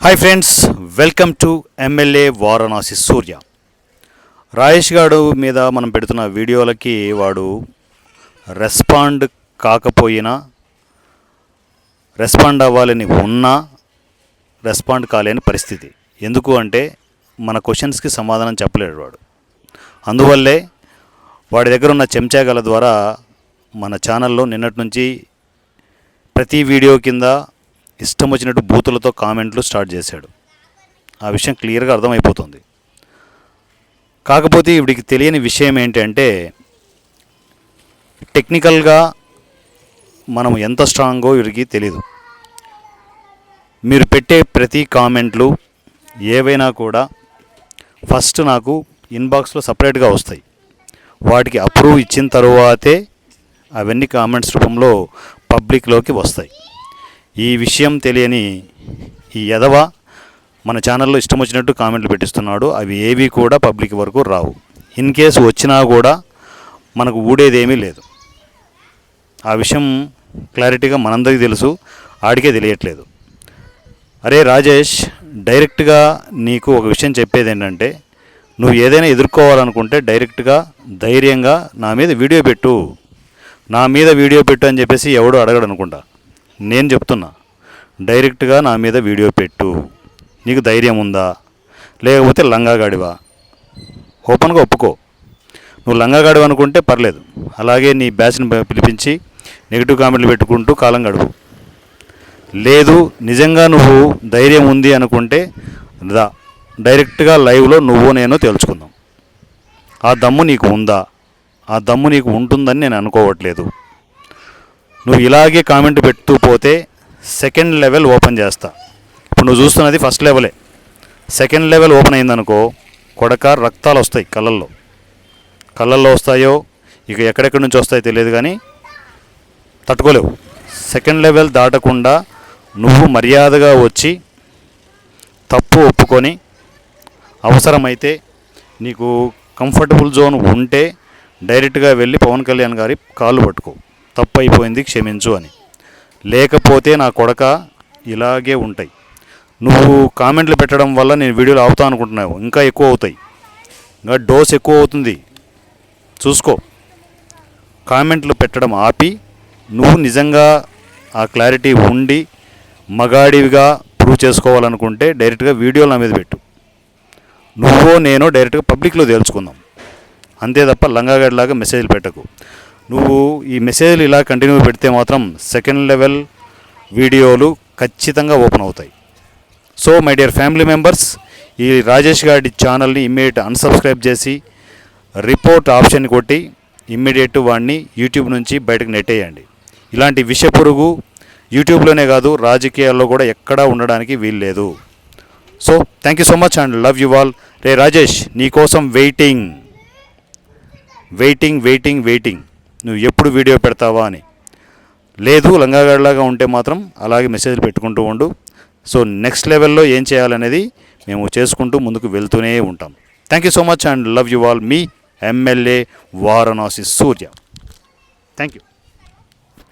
Hi friends welcome to MLA Varanasi Surya Rajesh garu మీద మనం పెడుతున్న వీడియోలకి వాడు రెస్పాండ్ కాకపోయినా రెస్పాండ్ అవ్వాలని ఉన్నా రెస్పాండ్ కాలేని పరిస్థితి. ఎందుకు అంటే మన క్వశ్చన్స్కి సమాధానం చెప్పలేడు వాడు. అందువల్లే వాడి దగ్గర ఉన్న చెంచాగల ద్వారా మన ఛానల్లో నిన్నటి నుంచి ప్రతి వీడియో కింద ఇష్టం వచ్చినట్టు బూతులతో కామెంట్లు స్టార్ట్ చేశాడు. ఆ విషయం క్లియర్గా అర్థమైపోతుంది. కాకపోతే ఇవిడికి తెలియని విషయం ఏంటంటే టెక్నికల్గా మనం ఎంత స్ట్రాంగో వీడికి తెలియదు మీరు పెట్టే ప్రతి కామెంట్లు ఏవైనా కూడా ఫస్ట్ నాకు ఇన్బాక్స్లో సపరేట్గా వస్తాయి. వాటికి అప్రూవ్ ఇచ్చిన తరువాతే అవన్నీ కామెంట్స్ రూపంలో పబ్లిక్లోకి వస్తాయి. ఈ విషయం తెలియని ఈ ఎదవ మన ఛానల్లో ఇష్టం వచ్చినట్టు కామెంట్లు పెట్టిస్తున్నాడు. అవి ఏవి కూడా పబ్లిక్ వరకు రావు. ఇన్ కేసు వచ్చినా కూడా మనకు ఊడేదేమీ లేదు. ఆ విషయం క్లారిటీగా మనందరికీ తెలుసు. ఆడికే తెలియట్లేదు. అరే రాజేష్ డైరెక్ట్గా నీకు ఒక విషయం చెప్పేది ఏంటంటే నువ్వు ఏదైనా ఎదుర్కోవాలనుకుంటే డైరెక్ట్గా ధైర్యంగా నా మీద వీడియో పెట్టు. నా మీద వీడియో పెట్టు అని చెప్పేసి ఎవడు అడగడు అనుకుంటా నేను చెప్తున్నా డైరెక్ట్గా నా మీద వీడియో పెట్టు. నీకు ధైర్యం ఉందా? లేకపోతే లంగాగాడివా ఓపెన్గా ఒప్పుకో. నువ్వు లంగాగాడివి అనుకుంటే పర్లేదు. అలాగే నీ బ్యాచ్ని పిలిపించి నెగిటివ్ కామెంట్లు పెట్టుకుంటూ కాలం గడుపు. లేదు నిజంగా నువ్వు ధైర్యం ఉంది అనుకుంటే దా. డైరెక్ట్గా లైవ్లో నువ్వు నేను తెలుసుకుందాం ఆ దమ్ము నీకు ఉందా? ఆ దమ్ము నీకు ఉంటుందని నేను అనుకోవట్లేదు. నువ్వు ఇలాగే కామెంట్ పెడుతూ పోతే సెకండ్ లెవెల్ ఓపెన్ చేస్తా. ఇప్పుడు నువ్వు చూస్తున్నది ఫస్ట్ లెవెలే సెకండ్ లెవెల్ ఓపెన్ అయిందనుకో కొడక రక్తాలు వస్తాయి కళ్ళల్లో. కళ్ళల్లో వస్తాయో ఇక ఎక్కడెక్కడి నుంచి వస్తాయో తెలియదు కానీ తట్టుకోలేవు. సెకండ్ లెవెల్ దాటకుండా నువ్వు మర్యాదగా వచ్చి తప్పు ఒప్పుకొని అవసరమైతే నీకు కంఫర్టబుల్ జోన్ ఉంటే డైరెక్ట్గా వెళ్ళి పవన్ కళ్యాణ్ గారి కాళ్ళు పట్టుకో. తప్పు అయిపోయింది క్షమించు అని. లేకపోతే నా కొడక ఇలాగే ఉంటాయి. నువ్వు కామెంట్లు పెట్టడం వల్ల నేను వీడియోలు ఆపుతా అనుకుంటున్నావు. ఇంకా ఎక్కువ అవుతాయి. ఇంకా డోస్ ఎక్కువ అవుతుంది. చూసుకో. కామెంట్లు పెట్టడం ఆపి నువ్వు నిజంగా ఆ క్లారిటీ ఉండి మగాడివిగా ప్రూవ్ చేసుకోవాలనుకుంటే డైరెక్ట్గా వీడియోలు నా మీద పెట్టు. నువ్వో నేను డైరెక్ట్గా పబ్లిక్లో తేల్చుకుందాం. అంతే తప్ప లంగాగడిలాగా మెసేజ్లు పెట్టకు. నువ్వు ఈ మెసేజ్లు ఇలా కంటిన్యూ పెడితే మాత్రం సెకండ్ లెవెల్ వీడియోలు ఖచ్చితంగా ఓపెన్ అవుతాయి. So my dear family members ఈ రాజేష్ గారి ఛానల్ని ఇమ్మీడియట్ అన్సబ్స్క్రైబ్ చేసి రిపోర్ట్ ఆప్షన్ కొట్టి ఇమ్మీడియట్ వాడిని యూట్యూబ్ నుంచి బయటకు నెట్టేయండి ఇలాంటి విష పురుగు యూట్యూబ్లోనే కాదు రాజకీయాల్లో కూడా ఎక్కడా ఉండడానికి వీల్లేదు so thank you so much and love you all రే రాజేష్ నీకోసం వెయిటింగ్ వెయిటింగ్ వెయిటింగ్ వెయిటింగ్ నువ్వు ఎప్పుడు వీడియో పెడతావా అని. లేదు లంగాగడ్లాగా ఉంటే మాత్రం అలాగే మెసేజ్లు పెట్టుకుంటూ ఉండు. సో నెక్స్ట్ లెవెల్లో ఏం చేయాలనేది మేము చేసుకుంటూ ముందుకు వెళ్తూనే ఉంటాం. Thank you so much and love you all me MLA Varanasi Surya thank you